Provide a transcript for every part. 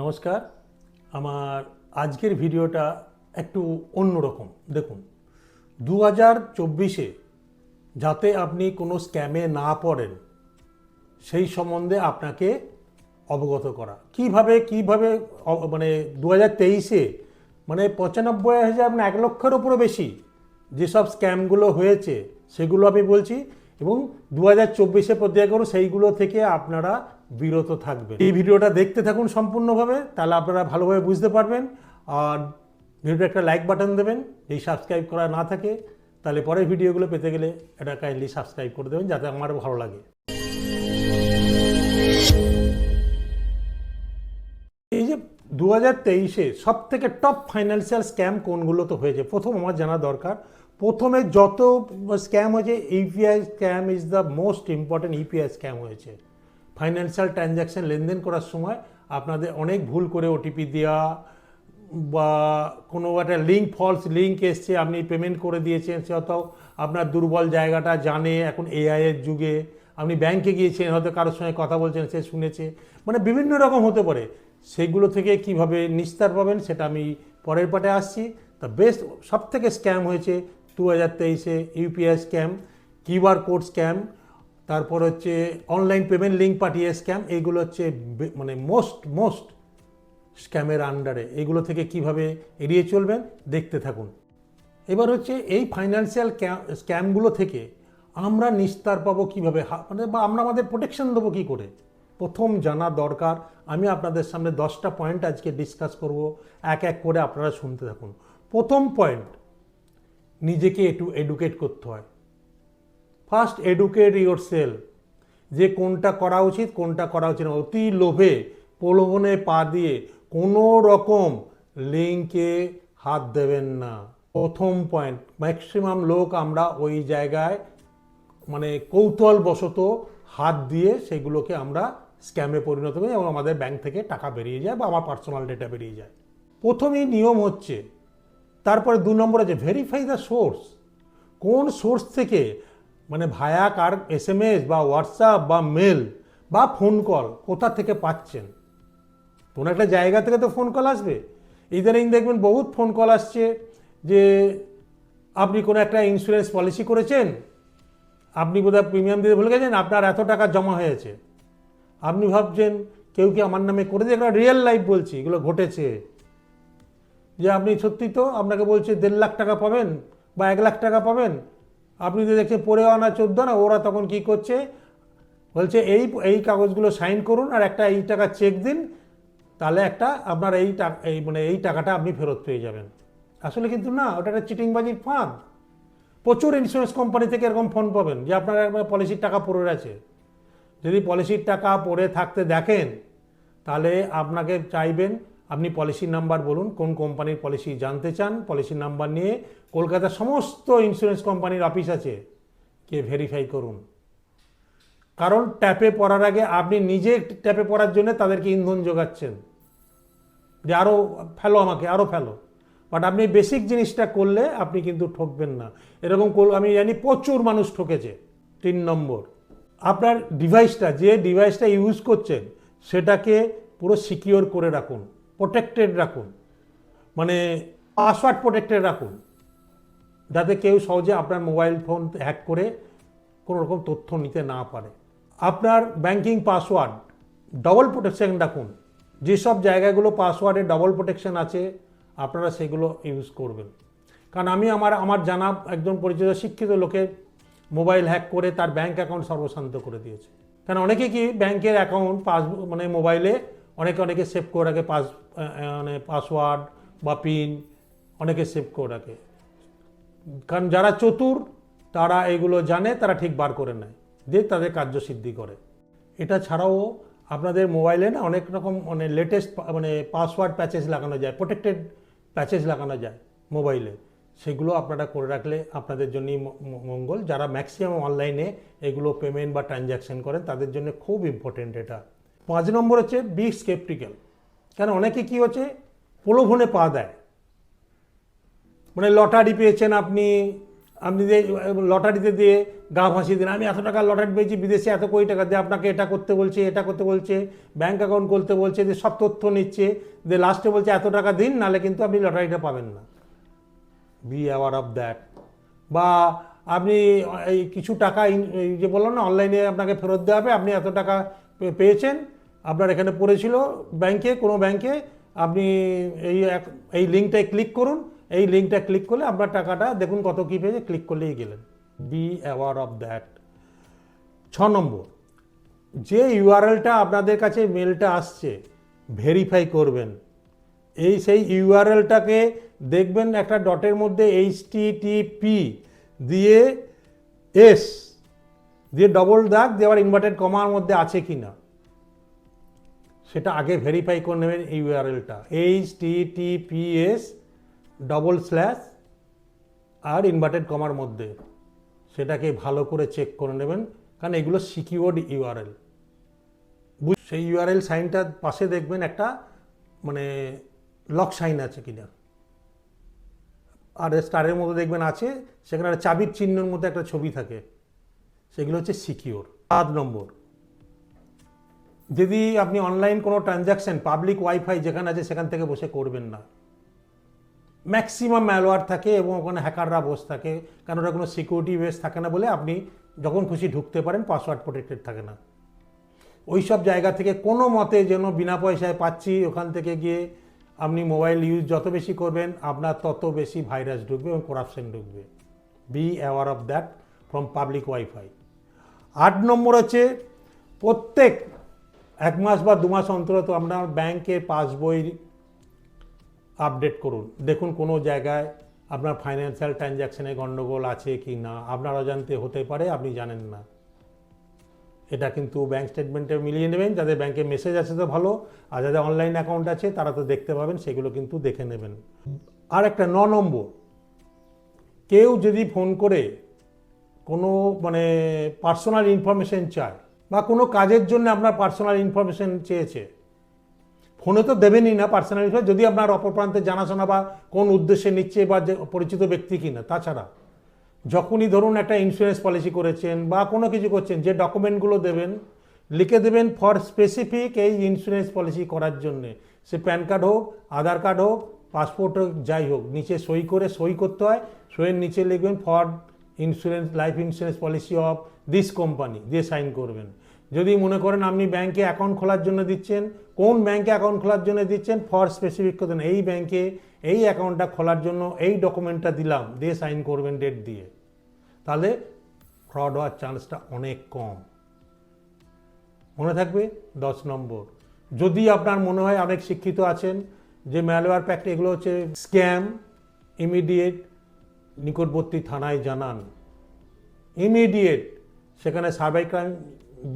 নমস্কার। আমার আজকের ভিডিওটা একটু অন্যরকম দেখুন দু হাজার চব্বিশে যাতে আপনি কোনো স্ক্যামে না পড়েন, সেই সম্বন্ধে আপনাকে অবগত করা। কীভাবে কীভাবে মানে দু হাজার তেইশে মানে পঁচানব্বই হাজার মানে এক লক্ষের উপরও বেশি যেসব স্ক্যামগুলো হয়েছে, সেগুলো আমি বলছি এবং দু হাজার চব্বিশে পর্যায়ে করো সেইগুলো থেকে আপনারা বিরত থাকবেন। এই ভিডিওটা দেখতে থাকুন সম্পূর্ণভাবে, তাহলে আপনারা ভালোভাবে বুঝতে পারবেন। আর ভিডিওটা একটা লাইক বাটন দেবেন, এই সাবস্ক্রাইব করা না থাকে, তাহলে পরের ভিডিওগুলো পেতে গেলে এটা কাইন্ডলি সাবস্ক্রাইব করে দেবেন, যাতে আমার ভালো লাগে। এই যে দু হাজার তেইশে সব থেকে টপ ফাইন্যান্সিয়াল স্ক্যাম কোনগুলো তো হয়েছে? প্রথম আমার জানা দরকার। প্রথমে যত স্ক্যাম হয়েছে UPI scam is the most important UPI scam হয়েছে। ফাইন্যান্সিয়াল ট্রানজ্যাকশন লেনদেন করার সময় আপনাদের অনেক ভুল করে ওটিপি দেওয়া বা কোনো একটা লিঙ্ক ফলস লিঙ্ক এসছে, আপনি পেমেন্ট করে দিয়েছেন, সে হয়তো আপনার দুর্বল জায়গাটা জানে, এখন এআইয়ের যুগে। আপনি ব্যাংকে গিয়েছেন, হয়তো কারোর সঙ্গে কথা বলছেন, সে শুনেছে। মানে বিভিন্ন রকম হতে পারে। সেগুলো থেকে কীভাবে নিস্তার পাবেন সেটা আমি পরের পাটে আসছি। তা বেস্ট সব থেকে স্ক্যাম হয়েছে দু হাজার তেইশে UPI scam QR code scam তারপর হচ্ছে অনলাইন পেমেন্ট লিঙ্ক পাঠিয়ে স্ক্যাম এইগুলো হচ্ছে মানে মোস্ট মোস্ট স্ক্যামের আন্ডারে এগুলো থেকে কীভাবে এড়িয়ে চলবেন, দেখতে থাকুন। এবার হচ্ছে এই ফাইন্যান্সিয়াল স্ক্যামগুলো থেকে আমরা নিস্তার পাবো কীভাবে? মানে বা আমরা আমাদের প্রোটেকশন দেবো কী করে? প্রথম জানা দরকার। আমি আপনাদের সামনে দশটা পয়েন্ট আজকে ডিসকাস করব। এক এক করে আপনারা শুনতে থাকুন। প্রথম পয়েন্ট নিজেকে একটু এডুকেট করতে হয়। ফার্স্ট এডুকেট ইয়োর সেল যে কোনটা করা উচিত, কোনটা করা উচিত না। অতি লোভে, প্রলোভনে পা দিয়ে কোনো রকম লিঙ্কে হাত দেবেন না। প্রথম পয়েন্ট ম্যাক্সিমাম লোক আমরা ওই জায়গায় মানে কৌতূহলবশত হাত দিয়ে সেগুলোকে আমরা স্ক্যামে পরিণত করি এবং আমাদের ব্যাংক থেকে টাকা বেরিয়ে যায় বা আমার পার্সোনাল ডেটা বেরিয়ে যায়। প্রথমেই নিয়ম হচ্ছে, তারপরে দু নম্বর আছে ভেরিফাই দ্য সোর্স কোন সোর্স থেকে মানে ভায়া কার এস এম এস বা হোয়াটসঅ্যাপ বা মেল বা ফোন কল কোথা থেকে পাচ্ছেন? কোনো একটা জায়গা থেকে তো ফোন কল আসবে। ইদানিং দেখবেন বহুত ফোন কল আসছে যে আপনি কোনো একটা ইন্স্যুরেন্স পলিসি করেছেন, আপনি বোধহয় প্রিমিয়াম দিতে ভুলে গেছেন, আপনার এত টাকা জমা হয়েছে। আপনি ভাবছেন কেউ কি আমার নামে করে দিয়ে রিয়েল লাইফ বলছি, এগুলো ঘটেছে। যে আপনি সত্যি তো আপনাকে বলছে দেড় লাখ টাকা পাবেন বা এক লাখ টাকা পাবেন আপনি তো দেখছেন পড়ে আনা চোদ্দ না, ওরা তখন কি করছে? বলছে, এই এই কাগজগুলো সাইন করুন আর একটা এই টাকা চেক দিন, তাহলে একটা আপনার এই টাকা এই মানে এই টাকাটা আপনি ফেরত পেয়ে যাবেন। আসলে কিন্তু না, ওটা একটা চিটিংবাজির ফাঁদ। প্রচুর ইন্স্যুরেন্স কোম্পানি থেকে এরকম ফোন পাবেন যে আপনার পলিসির টাকা পড়ে আছে যদি পলিসির টাকা পড়ে থাকতে দেখেন, তাহলে আপনাকে চাইবেন আপনি পলিসি নাম্বার বলুন, কোন কোম্পানির পলিসি জানতে চান পলিসি নাম্বার নিয়ে কলকাতার সমস্ত ইন্স্যুরেন্স কোম্পানির অফিস আছে কে ভেরিফাই করুন। কারণ ট্যাপে পড়ার আগে আপনি নিজে ট্যাপে পড়ার জন্য তাদেরকে ইন্ধন যোগাচ্ছেন। যে আরও ফেলো আমাকে আরও ফেলো। বাট আপনি বেসিক জিনিসটা করলে আপনি কিন্তু ঠকবেন না। এরকম আমি জানি প্রচুর মানুষ ঠকেছে, তিন নম্বর। আপনার ডিভাইসটা যে ডিভাইসটা ইউজ করছেন, সেটাকে পুরো সিকিওর করে রাখুন। প্রোটেক্টেড রাখুন। মানে পাসওয়ার্ড প্রোটেক্টেড রাখুন। যাতে কেউ সহজে আপনার মোবাইল ফোন হ্যাক করে কোনো রকম তথ্য নিতে না পারে। আপনার ব্যাংকিং পাসওয়ার্ড ডবল প্রোটেকশন রাখুন। যেসব জায়গাগুলো পাসওয়ার্ডে ডবল প্রোটেকশন আছে, আপনারা সেগুলো ইউজ করবেন। কারণ আমি আমার আমার জানা একজন পরিচিত শিক্ষিত লোকে মোবাইল হ্যাক করে তার ব্যাংক অ্যাকাউন্ট সর্বশান্ত করে দিয়েছে। কারণ অনেকে কি ব্যাংকের অ্যাকাউন্ট পাস মানে মোবাইলে অনেকে অনেকে সেভ করে রাখে পাস মানে পাসওয়ার্ড বা পিন অনেকে সেভ করে রাখে। কারণ যারা চতুর, তারা এগুলো জানে, তারা ঠিক বার করে নেয়। দিয়ে তাদের কার্যসিদ্ধি করে। এটা ছাড়াও আপনাদের মোবাইলে না অনেক রকম মানে লেটেস্ট মানে পাসওয়ার্ড প্যাচেস লাগানো যায় প্রোটেক্টেড প্যাচেস লাগানো যায় মোবাইলে সেগুলো আপনারা করে রাখলে আপনাদের জন্যই মঙ্গল। যারা ম্যাক্সিমাম অনলাইনে এগুলো পেমেন্ট বা ট্রানজ্যাকশন করেন, তাদের জন্য খুব ইম্পর্টেন্ট এটা। পাঁচ নম্বর হচ্ছে বি স্কেপটিক্যাল কেন? অনেকে কি হচ্ছে? প্রলোভনে পা দেয়। মানে লটারি পেয়েছেন আপনি আপনি লটারিতে দিয়ে গা ভাসিয়ে দিন আমি এত টাকা লটারি পেয়েছি, বিদেশে এত কোটি টাকা দিয়ে আপনাকে এটা করতে বলছে, এটা করতে বলছে ব্যাঙ্ক অ্যাকাউন্ট করতে বলছে, যে সব তথ্য নিচ্ছে, যে লাস্টে বলছে এত টাকা দিন নাহলে কিন্তু আপনি লটারিটা পাবেন না। বি অ্যাওয়ার অফ দ্যাট বা আপনি এই কিছু টাকা যে বললাম না অনলাইনে আপনাকে ফেরত দেওয়া হবে, আপনি এত টাকা পেয়েছেন। আপনার এখানে পড়েছিল ব্যাংকে, কোনো ব্যাংকে। আপনি এই এই লিঙ্কটায় ক্লিক করুন। এই লিঙ্কটা ক্লিক করলে আপনার টাকাটা, দেখুন কত কী পেয়েছে, ক্লিক করলেই গেলেন। Be aware of that. ছ নম্বর। যে ইউআরএলটা আপনাদের কাছে মেলটা আসছে, ভেরিফাই করবেন। এই সেই ইউআরএলটাকে দেখবেন একটা ডটের মধ্যে এইচ পি দিয়ে এস দিয়ে ডবল দাগ দেওয়ার ইনভার্টেড কমার মধ্যে আছে কি না সেটা আগে ভেরিফাই করে নেবেন ইউআরএলটা H T T P S double slash আর ইনভার্টেড কমার মধ্যে। সেটাকে ভালো করে চেক করে নেবেন, কারণ এগুলো সিকিউর্ড ইউআরএল সেই ইউআরএল সাইনটার পাশে দেখবেন একটা মানে লক সাইন আছে কিনা। আর স্টারের মধ্যে দেখবেন আছে, সেখানে চাবির চিহ্নের মধ্যে একটা ছবি থাকে। সেগুলো হচ্ছে সিকিওর সাত নম্বর। যদি আপনি অনলাইন কোনো ট্রানজ্যাকশন পাবলিক ওয়াইফাই যেখানে আছে সেখান থেকে বসে করবেন না। ম্যাক্সিমাম ম্যালওয়ার থাকে এবং ওখানে হ্যাকাররা বসে থাকে, কারণ ওটা কোনো সিকিউরিটি বেস থাকে না বলে আপনি যখন খুশি ঢুকতে পারেন পাসওয়ার্ড প্রোটেক্টেড থাকে না। ওই সব জায়গা থেকে কোনো মতে যেন বিনা পয়সায় পাচ্ছি, ওখান থেকে গিয়ে আপনি মোবাইল ইউজ যত বেশি করবেন, আপনার তত বেশি ভাইরাস ঢুকবে এবং করাপশন ঢুকবে। Be aware of that from public WiFi আট নম্বর হচ্ছে প্রত্যেক এক মাস বা দু মাস অন্তর তো আপনার ব্যাংকের পাসবই আপডেট করুন। দেখুন কোনো জায়গায় আপনার ফাইন্যান্সিয়াল ট্রানজ্যাকশনে গণ্ডগোল আছে কি না, আপনার অজান্তে হতে পারে, আপনি জানেন না। এটা কিন্তু ব্যাংক স্টেটমেন্টে মিলিয়ে নেবেন যাদের ব্যাংকে মেসেজ আছে তো ভালো, আর যাদের অনলাইন অ্যাকাউন্ট আছে তারা তো দেখতে পাবেন, সেগুলো কিন্তু দেখে নেবেন। আর একটা ন নম্বর, কেউ যদি ফোন করে কোনো মানে পার্সোনাল ইনফরমেশন চায় বা কোনো কাজের জন্য আপনার পার্সোনাল ইনফরমেশন চেয়েছে। ফোনে তো দেবেনই না পার্সোনাল ইনফরমেশন যদি আপনার অপর প্রান্তে জানাশোনা বা কোন উদ্দেশ্যে নিচ্ছে বা পরিচিত ব্যক্তি কিনা, তাছাড়া যখনই ধরুন একটা ইন্স্যুরেন্স পলিসি করেছেন বা কোনো কিছু করছেন, যে ডকুমেন্টগুলো দেবেন, লিখে দেবেন ফর স্পেসিফিক এই ইন্স্যুরেন্স পলিসি করার জন্যে। সে প্যান কার্ড হোক, আধার কার্ড হোক পাসপোর্ট হোক, যাই হোক, নিচে সই করে সই করতে হয়, সইয়ের নিচে লিখবেন for insurance life insurance policy of this company দিয়ে সাইন করবেন। যদি মনে করেন আপনি ব্যাংকে অ্যাকাউন্ট খোলার জন্য দিচ্ছেন, কোন ব্যাংকে অ্যাকাউন্ট খোলার জন্য দিচ্ছেন ফর স্পেসিফিক করতেন এই ব্যাংকে এই অ্যাকাউন্টটা খোলার জন্য এই ডকুমেন্টটা দিলাম, দিয়ে সাইন করবেন ডেট দিয়ে। তাহলে ফ্রড হওয়ার চান্সটা অনেক কম। মনে থাকবে? দশ নম্বর। যদি আপনার মনে হয় অনেক শিক্ষিত আছেন, যে ম্যালওয়্যার প্যাক্ট এগুলো হচ্ছে স্ক্যাম ইমিডিয়েট নিকটবর্তী থানায় জানান। ইমিডিয়েট সেখানে সার্ভাই ক্রাইম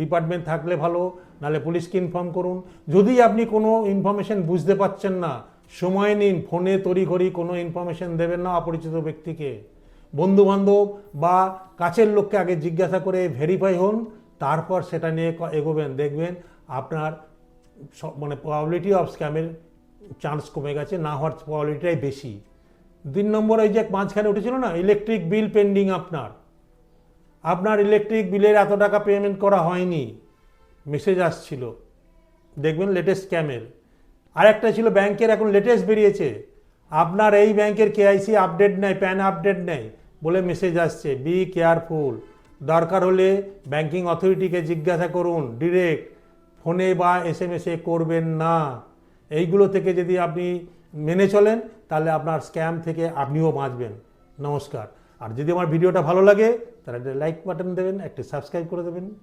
ডিপার্টমেন্ট থাকলে ভালো, নাহলে পুলিশকে ইনফর্ম করুন। যদি আপনি কোনো ইনফরমেশন বুঝতে পারছেন না, সময় নিন, ফোনে তড়িঘড়ি কোনো ইনফরমেশন দেবেন না অপরিচিত ব্যক্তিকে। বন্ধু বান্ধব বা কাছের লোককে আগে জিজ্ঞাসা করে ভেরিফাই হন, তারপর সেটা নিয়ে এগোবেন। দেখবেন আপনার মানে প্রবাবিলিটি অফ স্ক্যামের চান্স কমে গেছে, না হওয়ার প্রবাবিলিটিটাই বেশি। তিন নম্বর ওই যে মাঝখানে উঠেছিল না ইলেকট্রিক বিল পেন্ডিং আপনার। আপনার ইলেকট্রিক বিলের এত টাকা পেমেন্ট করা হয়নি। মেসেজ আসছিল। দেখবেন লেটেস্ট স্ক্যামের আরেকটা ছিল ব্যাংকের, এখন লেটেস্ট বেরিয়েছে। আপনার এই ব্যাংকের কেআইসি আপডেট নেই প্যান আপডেট নেই, বলে মেসেজ আসছে। বি কেয়ারফুল দরকার হলে ব্যাংকিং অথরিটিকে জিজ্ঞাসা করুন ডিরেক্ট ফোনে বা এসে করবেন না। এইগুলো থেকে যদি আপনি মেনে চলেন, তাহলে আপনার স্ক্যাম থেকে আপনিও বাঁচবেন। নমস্কার। আর যদি আমার ভিডিওটা ভালো লাগে, তাহলে একটা লাইক বাটন দেবেন, একটা সাবস্ক্রাইব করে দেবেন।